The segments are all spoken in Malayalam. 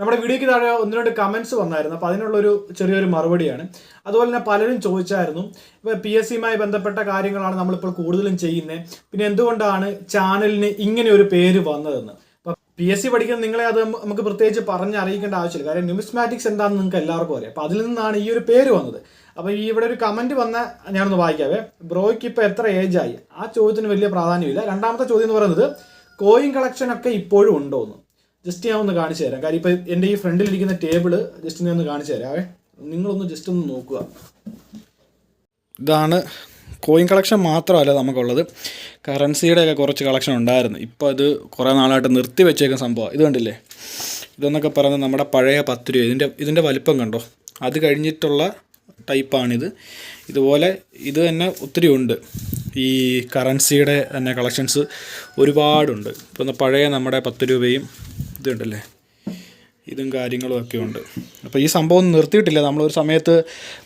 നമ്മുടെ വീഡിയോയ്ക്ക് താഴെ ഒന്ന് രണ്ട് കമൻസ് വന്നായിരുന്നു. അപ്പോൾ അതിനുള്ളൊരു ചെറിയൊരു മറുപടിയാണ്. അതുപോലെ തന്നെ പലരും ചോദിച്ചായിരുന്നു ഇപ്പോൾ പി എസ് സിയുമായി ബന്ധപ്പെട്ട കാര്യങ്ങളാണ് നമ്മളിപ്പോൾ കൂടുതലും ചെയ്യുന്നത് പിന്നെ എന്തുകൊണ്ടാണ് ചാനലിന് ഇങ്ങനെ ഒരു പേര് വന്നതെന്ന്? പി എസ് സി പഠിക്കുന്ന നിങ്ങളെ അത് നമുക്ക് പ്രത്യേകിച്ച് പറഞ്ഞ് അറിയിക്കേണ്ട ആവശ്യമില്ല. കാര്യം ന്യൂമിസ്മാറ്റിക്സ് എന്താണെന്ന് നിങ്ങൾക്ക് എല്ലാവർക്കും അറിയാം. അപ്പോൾ അതിൽ നിന്നാണ് ഈ ഒരു പേര് വന്നത്. അപ്പോൾ ഈ ഇവിടെ ഒരു കമന്റ് വന്ന ഞാനൊന്ന് വായിക്കാവേ. ബ്രോയ്ക്ക് ഇപ്പോൾ എത്ര ഏജായി ആ ചോദ്യത്തിന് വലിയ പ്രാധാന്യമില്ല. രണ്ടാമത്തെ ചോദ്യം എന്ന് പറയുന്നത് കോയിൻ കളക്ഷൻ ഒക്കെ ഇപ്പോഴും ഉണ്ടോ എന്ന്. ജസ്റ്റ് ഞാൻ ഒന്ന് കാണിച്ചു തരാം. കാര്യം ഇപ്പോൾ എന്റെ ഈ ഫ്രണ്ടിലിരിക്കുന്ന ടേബിൾ ജസ്റ്റ് ഞാൻ ഒന്ന് കാണിച്ചു തരാവേ നിങ്ങളൊന്ന് ജസ്റ്റ് ഒന്ന് നോക്കുക. ഇതാണ് കോയിൻ കളക്ഷൻ മാത്രമല്ല നമുക്കുള്ളത്. കറൻസിയുടെ ഒക്കെ കുറച്ച് കളക്ഷൻ ഉണ്ടായിരുന്നു. ഇപ്പോൾ അത് കുറേ നാളായിട്ട് നിർത്തി വെച്ചേക്കുന്ന സംഭവം. ഇത് കണ്ടില്ലേ? ഇതെന്നൊക്കെ പറയുന്നത് നമ്മുടെ പഴയ പത്ത് രൂപ. ഇതിന്റെ ഇതിന്റെ വലിപ്പം കണ്ടോ? അത് കഴിഞ്ഞിട്ടുള്ള ടൈപ്പാണിത് ഇതുപോലെ ഇത് തന്നെ ഒത്തിരി ഉണ്ട്. ഈ കറൻസിയുടെ തന്നെ കളക്ഷൻസ് ഒരുപാടുണ്ട്. ഇപ്പോൾ പഴയ നമ്മുടെ പത്ത് രൂപയും ഇതുണ്ടല്ലേ? ഇതും കാര്യങ്ങളും ഒക്കെ ഉണ്ട്. അപ്പോൾ ഈ സംഭവം നിർത്തിയിട്ടില്ല. നമ്മളൊരു സമയത്ത്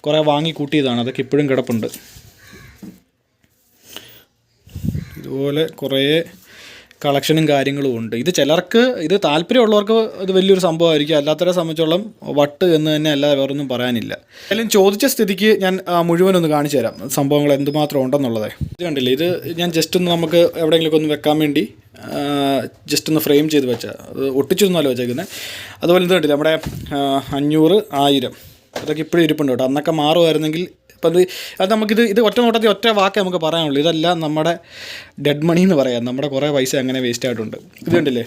കുറേ വാങ്ങി കൂട്ടിയതാണ്. അതൊക്കെ ഇപ്പോഴും കിടപ്പുണ്ട്. ഇതുപോലെ കുറേ കളക്ഷനും കാര്യങ്ങളും ഉണ്ട്. ഇത് ചിലർക്ക് ഇത് താല്പര്യമുള്ളവർക്ക് ഇത് വലിയൊരു സംഭവമായിരിക്കും. അല്ലാത്തവരെ സംബന്ധിച്ചോളം വട്ട് എന്ന് തന്നെ അല്ലാതെ വേറൊന്നും പറയാനില്ല. എന്തായാലും ചോദിച്ച സ്ഥിതിക്ക് ഞാൻ മുഴുവനൊന്ന് കാണിച്ചു തരാം സംഭവങ്ങൾ എന്തുമാത്രം ഉണ്ടെന്നുള്ളതേ. ഇത് കണ്ടില്ലേ? ഇത് ഞാൻ ജസ്റ്റ് ഒന്ന് നമുക്ക് എവിടെയെങ്കിലുമൊക്കെ ഒന്ന് വെക്കാൻ വേണ്ടി ജസ്റ്റ് ഒന്ന് ഫ്രെയിം ചെയ്ത് വെച്ചാൽ അത് ഒട്ടിച്ചൊന്നുമല്ല വെച്ചേക്കുന്നത് അതുപോലെ ഇത് കണ്ടില്ല നമ്മുടെ അഞ്ഞൂറ് ആയിരം. അതൊക്കെ ഇപ്പോഴും ഇരിപ്പുണ്ട് കേട്ടോ. അന്നൊക്കെ മാറുമായിരുന്നെങ്കിൽ ഇപ്പം ഇത് അത് നമുക്കിത് ഇത് ഒറ്റ നോട്ടത്തിൽ ഒറ്റ വാക്കേ നമുക്ക് പറയാനുള്ളൂ. ഇതെല്ലാം നമ്മുടെ ഡെഡ് മണി എന്ന് പറയാം. നമ്മുടെ കുറേ പൈസ അങ്ങനെ വേസ്റ്റ് ആയിട്ടുണ്ട്. ഇത് കണ്ടില്ലേ?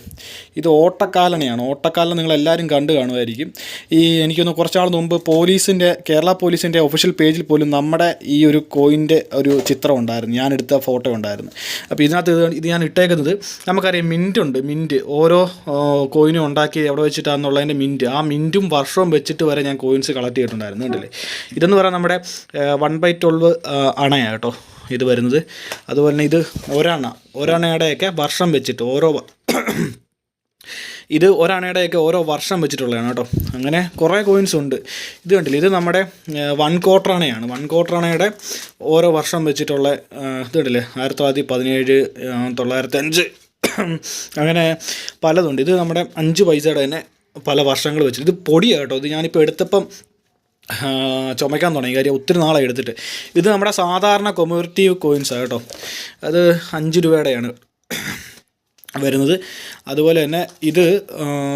ഇത് ഓട്ടക്കാലണയാണ് ഓട്ടക്കാലം നിങ്ങൾ എല്ലാവരും കണ്ടു കാണുമായിരിക്കും. ഈ എനിക്കൊന്ന് കുറച്ചാൾ മുമ്പ് പോലീസിന്റെ കേരള പോലീസിന്റെ ഒഫീഷ്യൽ പേജിൽ പോലും നമ്മുടെ ഈ ഒരു കോയിന്റെ ഒരു ചിത്രം ഉണ്ടായിരുന്നു. ഞാൻ എടുത്ത ഫോട്ടോ ഉണ്ടായിരുന്നു. അപ്പോൾ ഇതിനകത്ത് ഇത് ഇത് ഞാൻ ഇട്ടേക്കുന്നത് നമുക്കറിയാം മിന്റ് ഉണ്ട്. മിന്റ് ഓരോ കോയിനും ഉണ്ടാക്കി എവിടെ വെച്ചിട്ടാണെന്നുള്ളതിന്റെ മിന്റ് ആ മിന്റും വർഷവും വെച്ചിട്ട് വരെ ഞാൻ കോയിൻസ് കളക്ട് ചെയ്തിട്ടുണ്ടായിരുന്നു. കണ്ടില്ലേ? ഇതെന്ന് പറയാൻ നമ്മുടെ വൺ ബൈ ട്വൽവ് അണയാണ് കേട്ടോ ഇത് വരുന്നത്. അതുപോലെ തന്നെ ഇത് ഒരണ ഒരണയുടെയൊക്കെ വർഷം വെച്ചിട്ട് ഓരോ ഇത് ഒരണയുടെയൊക്കെ ഓരോ വർഷം വെച്ചിട്ടുള്ളതാണ് കേട്ടോ. അങ്ങനെ കുറേ കോയിൻസ് ഉണ്ട്. ഇത് കണ്ടില്ല ഇത് നമ്മുടെ വൺ ക്വാർട്ടർ അണയാണ്. വൺ ക്വാർട്ടർ അണയുടെ ഓരോ വർഷം വെച്ചിട്ടുള്ള ഇത് കണ്ടില്ലേ ആയിരത്തി തൊള്ളായിരത്തി പതിനേഴ് തൊള്ളായിരത്തി അഞ്ച് അങ്ങനെ പലതുണ്ട്. ഇത് നമ്മുടെ അഞ്ച് പൈസയുടെ തന്നെ പല വർഷങ്ങൾ വെച്ചിട്ട് ഇത് പൊടിയാണ് കേട്ടോ. ഇത് ഞാനിപ്പോൾ എടുത്തപ്പം ചുമയ്ക്കാൻ തുടങ്ങി. കാര്യം ഒത്തിരി നാളെ എടുത്തിട്ട്. ഇത് നമ്മുടെ സാധാരണ കൊമേറ്റീവ് കോയിൻസാണ് കേട്ടോ. അത് അഞ്ച് രൂപയുടെയാണ് വരുന്നത്. അതുപോലെ തന്നെ ഇത്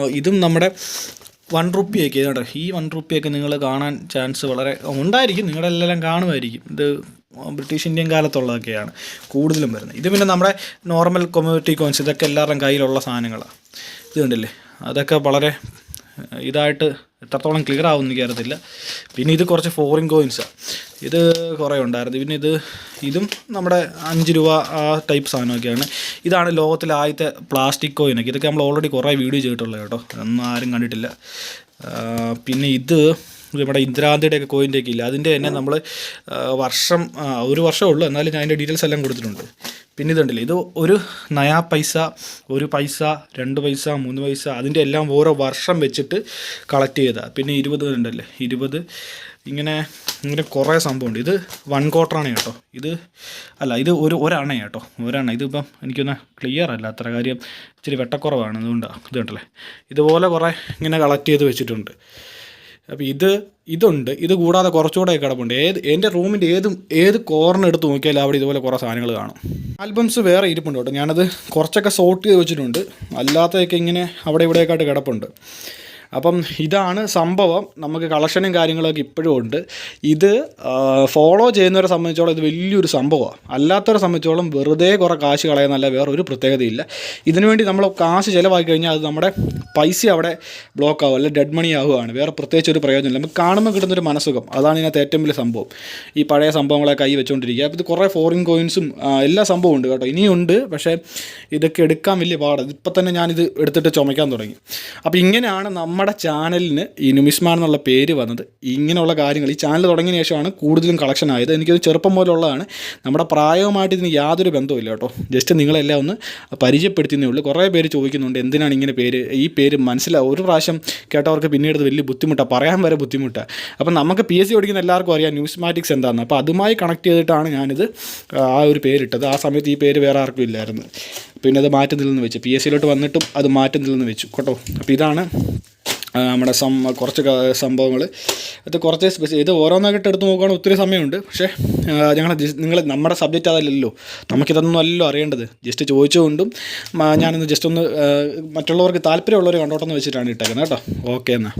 ഇതും നമ്മുടെ വൺ റുപ്പിയൊക്കെ കേട്ടോ. ഈ വൺ റുപ്പിയൊക്കെ നിങ്ങൾ കാണാൻ ചാൻസ് വളരെ ഉണ്ടായിരിക്കും. നിങ്ങളെല്ലാം കാണുമായിരിക്കും. ഇത് ബ്രിട്ടീഷ് ഇന്ത്യൻ കാലത്തുള്ളതൊക്കെയാണ് കൂടുതലും വരുന്നത്. ഇത് പിന്നെ നമ്മുടെ നോർമൽ കൊമ്മ്യൂണിറ്റി കോയിൻസ് ഇതൊക്കെ എല്ലാവരുടെയും കയ്യിലുള്ള സാധനങ്ങളാണ് ഇത് കണ്ടില്ലേ? അതൊക്കെ വളരെ ഇതായിട്ട് എത്രത്തോളം ക്ലിയർ ആവും എനിക്ക് അറിയത്തില്ല പിന്നെ ഇത് കുറച്ച് ഫോറിൻ കോയിൻസാണ് ഇത് കുറേ ഉണ്ടായിരുന്നു. പിന്നെ ഇത് ഇതും നമ്മുടെ അഞ്ച് രൂപ ആ ടൈപ്പ് സാധനമൊക്കെയാണ്. ഇതാണ് ലോകത്തിലെ ആദ്യത്തെ പ്ലാസ്റ്റിക് കോയിനൊക്കെ ഇതൊക്കെ നമ്മൾ ഓൾറെഡി കുറേ വീഡിയോ ചെയ്തിട്ടുള്ളത് കേട്ടോ. ഒന്നും ആരും കണ്ടിട്ടില്ല. പിന്നെ ഇത് നമ്മുടെ ഇന്ദിരാഗാന്ധിയുടെ ഒക്കെ കോയിന്റെ ഒക്കെ ഇല്ല? അതിന്റെ തന്നെ നമ്മൾ വർഷം ഒരു വർഷമേ ഉള്ളൂ. എന്നാലും ഞാൻ അതിന്റെ ഡീറ്റെയിൽസ് എല്ലാം കൊടുത്തിട്ടുണ്ട്. പിന്നെ ഇതുണ്ടല്ലോ. ഇത് ഒരു നയാ പൈസ ഒരു പൈസ രണ്ട് പൈസ മൂന്ന് പൈസ അതിന്റെ എല്ലാം ഓരോ വർഷം വെച്ചിട്ട് കളക്ട് ചെയ്താൽ പിന്നെ ഇരുപത് ഉണ്ടല്ലേ ഇരുപത്. ഇങ്ങനെ ഇങ്ങനെ കുറേ സംഭവമുണ്ട്. ഇത് വൺ ക്വാർട്ടർ ക്വാർട്ടറാണ് കേട്ടോ. ഇത് അല്ല ഇത് ഒരു ഒരണ കേട്ടോ. ഒരണ ഇതിപ്പം എനിക്കൊന്ന് ക്ലിയർ അല്ല അത്ര കാര്യം. ഇച്ചിരി വെട്ടക്കുറവാണ്. അതുകൊണ്ടാണ് ഇത് കണ്ടല്ലേ? ഇതുപോലെ കുറേ ഇങ്ങനെ കളക്ട് ചെയ്ത് വെച്ചിട്ടുണ്ട്. അപ്പോൾ ഇത് ഇതുണ്ട്. ഇത് കൂടാതെ കുറച്ചുകൂടെ കിടപ്പുണ്ട്. ഏത് എന്റെ റൂമിന്റെ ഏത് ഏത് കോർണർ എടുത്ത് നോക്കിയാലും അവിടെ ഇതുപോലെ കുറേ സാധനങ്ങൾ കാണും. ആൽബംസ് വേറെ ഇരിപ്പുണ്ട് കേട്ടോ. ഞാനത് കുറച്ചൊക്കെ സോർട്ട് ചെയ്ത് വെച്ചിട്ടുണ്ട്. അല്ലാത്തതൊക്കെ ഇങ്ങനെ അവിടെ ഇവിടെയൊക്കെ കിടപ്പുണ്ട്. അപ്പം ഇതാണ് സംഭവം. നമുക്ക് കളക്ഷനും കാര്യങ്ങളൊക്കെ ഇപ്പോഴും ഉണ്ട്. ഇത് ഫോളോ ചെയ്യുന്നവരെ സംബന്ധിച്ചോളം ഇത് വലിയൊരു സംഭവമാണ്. അല്ലാത്തവരെ സംബന്ധിച്ചോളം വെറുതെ കുറേ കാശ് കളയുന്നല്ല വേറെ ഒരു പ്രത്യേകതയില്ല. ഇതിനു വേണ്ടി നമ്മൾ കാശ് ചിലവാക്കി കഴിഞ്ഞാൽ അത് നമ്മുടെ പൈസ അവിടെ ബ്ലോക്ക് ആവും അല്ലെങ്കിൽ ഡെഡ് മണി ആവുകയാണ്. വേറെ പ്രത്യേകിച്ച് ഒരു പ്രയോജനമില്ല. നമുക്ക് കാണുമ്പോൾ കിട്ടുന്നൊരു മനസ്സുഖം. അതാണ് ഇതിനകത്ത് ഏറ്റവും വലിയ സംഭവം. ഈ പഴയ സംഭവങ്ങളെ കൈ വെച്ചുകൊണ്ടിരിക്കുക അപ്പോൾ ഇത് കുറേ ഫോറിൻ കോയിൻസും എല്ലാ സംഭവവും ഉണ്ട് കേട്ടോ. ഇനിയുണ്ട് പക്ഷേ ഇതൊക്കെ എടുക്കാൻ വലിയ പാടാണ്. ഇപ്പം തന്നെ ഞാനിത് എടുത്തിട്ട് ചുമയ്ക്കാൻ തുടങ്ങി. അപ്പോൾ ഇങ്ങനെയാണ് നമ്മുടെ ചാനലിന് ഈ നുമിസ്മാൻ എന്നുള്ള പേര് വന്നത് ഇങ്ങനെയുള്ള കാര്യങ്ങൾ ഈ ചാനൽ തുടങ്ങിയ ശേഷമാണ് കൂടുതലും കളക്ഷൻ ആയത്. എനിക്കത് ചെറുപ്പം പോലുള്ളതാണ്. നമ്മുടെ പ്രായവുമായിട്ട് ഇതിന് യാതൊരു ബന്ധവുമില്ല കേട്ടോ. ജസ്റ്റ് നിങ്ങളെല്ലാം ഒന്ന് പരിചയപ്പെടുത്തുന്നേ ഉള്ളൂ. കുറേ പേര് ചോദിക്കുന്നുണ്ട് എന്തിനാണ് ഇങ്ങനെ പേര്? ഈ പേര് മനസ്സിലാവും ഒരു പ്രാവശ്യം കേട്ടവർക്ക് പിന്നീട് വലിയ ബുദ്ധിമുട്ടാണ് പറയാൻ വരെ ബുദ്ധിമുട്ടാണ് അപ്പം നമുക്ക് പി എസ് സി പഠിക്കുന്ന എല്ലാവർക്കും അറിയാം ന്യൂസ്മാറ്റിക്സ് എന്താണെന്ന് അപ്പോൾ അതുമായി കണക്ട് ചെയ്തിട്ടാണ് ഞാനിത് ആ ഒരു പേരിട്ടത് ആ സമയത്ത് ഈ പേര് വേറെ ആർക്കും ഇല്ലായിരുന്നു. പിന്നെ അത് മാറ്റുന്നില്ലെന്ന് വെച്ചു. പി എസ് സിയിലോട്ട് വന്നിട്ടും അത് മാറ്റുന്നില്ലെന്ന് വെച്ചു. കേട്ടോ. അപ്പോൾ ഇതാണ് നമ്മുടെ സം കുറച്ച് സംഭവങ്ങൾ അത് കുറച്ച് സ്പെസി ഇത് ഓരോന്നായിട്ട് എടുത്ത് നോക്കുകയാണെങ്കിൽ ഒത്തിരി സമയമുണ്ട്. പക്ഷേ ഞങ്ങൾ നിങ്ങൾ നമ്മുടെ സബ്ജക്റ്റ് അതല്ലല്ലോ. നമുക്കിതൊന്നും അല്ലല്ലോ അറിയേണ്ടത്. ജസ്റ്റ് ചോദിച്ചുകൊണ്ടും ഞാനിന്ന് ജസ്റ്റ് ഒന്ന് മറ്റുള്ളവർക്ക് താല്പര്യമുള്ളവർ കണ്ടോട്ടെന്ന് വെച്ചിട്ടാണ് ഇട്ടേക്കുന്നത് കേട്ടോ. ഓക്കെ എന്നാൽ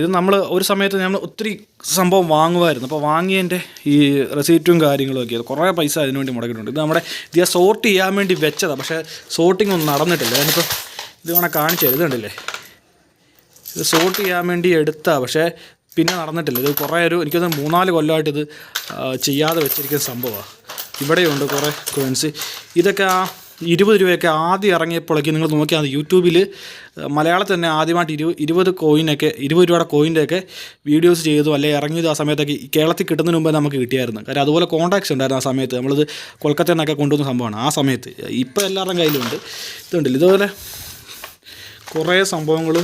ഇത് നമ്മൾ ഒരു സമയത്ത് നമ്മൾ ഒത്തിരി സംഭവം വാങ്ങുമായിരുന്നു. അപ്പോൾ വാങ്ങിയതിന്റെ ഈ റെസീപ്റ്റും കാര്യങ്ങളും ഒക്കെ. കുറേ പൈസ അതിന് വേണ്ടി മുടക്കിയിട്ടുണ്ട്. ഇത് നമ്മുടെ ഇത് സോർട്ട് ചെയ്യാൻ വേണ്ടി വെച്ചതാണ് പക്ഷേ സോർട്ടിംഗ് ഒന്നും നടന്നിട്ടില്ല. ഞാനിപ്പോൾ ഇത് വേണേൽ കാണിച്ചു തരാം. ഇത് സോർട്ട് ചെയ്യാൻ വേണ്ടി എടുത്താൽ പക്ഷേ പിന്നെ നടന്നിട്ടില്ല. ഇത് കുറേ ഒരു എനിക്കത് മൂന്നാൽ കൊല്ലമായിട്ട് ഇത് ചെയ്യാതെ വെച്ചിരിക്കുന്ന സംഭവമാണ് ഇവിടെയുണ്ട് കുറേ കോയിൻസ് ഇതൊക്കെ ആ ഇരുപത് രൂപയൊക്കെ ആദ്യം ഇറങ്ങിയപ്പോഴേക്ക് നിങ്ങൾ നോക്കിയാൽ യൂട്യൂബിൽ മലയാളത്തിൽ തന്നെ ആദ്യമായിട്ട് ഇരു ഇരുപത് കോയിനൊക്കെ ഇരുപത് രൂപയുടെ കോയിന്റെയൊക്കെ വീഡിയോസ് ചെയ്തു അല്ലെങ്കിൽ ഇറങ്ങിയത് ആ സമയത്തൊക്കെ കേരളത്തിൽ കിട്ടുന്നതിന് മുമ്പേ നമുക്ക് കിട്ടിയായിരുന്നു. കാര്യം അതുപോലെ കോൺടാക്ട്സ് ഉണ്ടായിരുന്നു ആ സമയത്ത്. നമ്മളിത് കൊൽക്കത്തയിൽ നിന്നൊക്കെ കൊണ്ടുവന്ന സംഭവമാണ് ആ സമയത്ത്. ഇപ്പോൾ എല്ലാവരുടെയും കയ്യിലുണ്ട്. ഇതുണ്ടല്ലോ. ഇതുപോലെ കുറേ സംഭവങ്ങൾ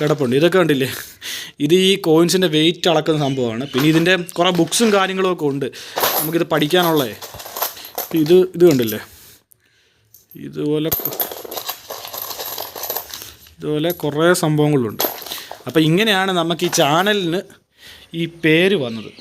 കിടപ്പുണ്ട്. ഇതൊക്കെ കണ്ടില്ലേ? ഇത് ഈ കോയിൻസിന്റെ വെയിറ്റ് അളക്കുന്ന സംഭവമാണ്. പിന്നെ ഇതിന്റെ കുറേ ബുക്സും കാര്യങ്ങളും ഒക്കെ ഉണ്ട്. നമുക്കിത് പഠിക്കാനുള്ളേ. ഇത് ഇത് കണ്ടില്ലേ? ഇതുപോലെ ഇതുപോലെ കുറേ സംഭവങ്ങളുണ്ട്. അപ്പോൾ ഇങ്ങനെയാണ് നമുക്ക് ഈ ചാനലിന് ഈ പേര് വന്നത്.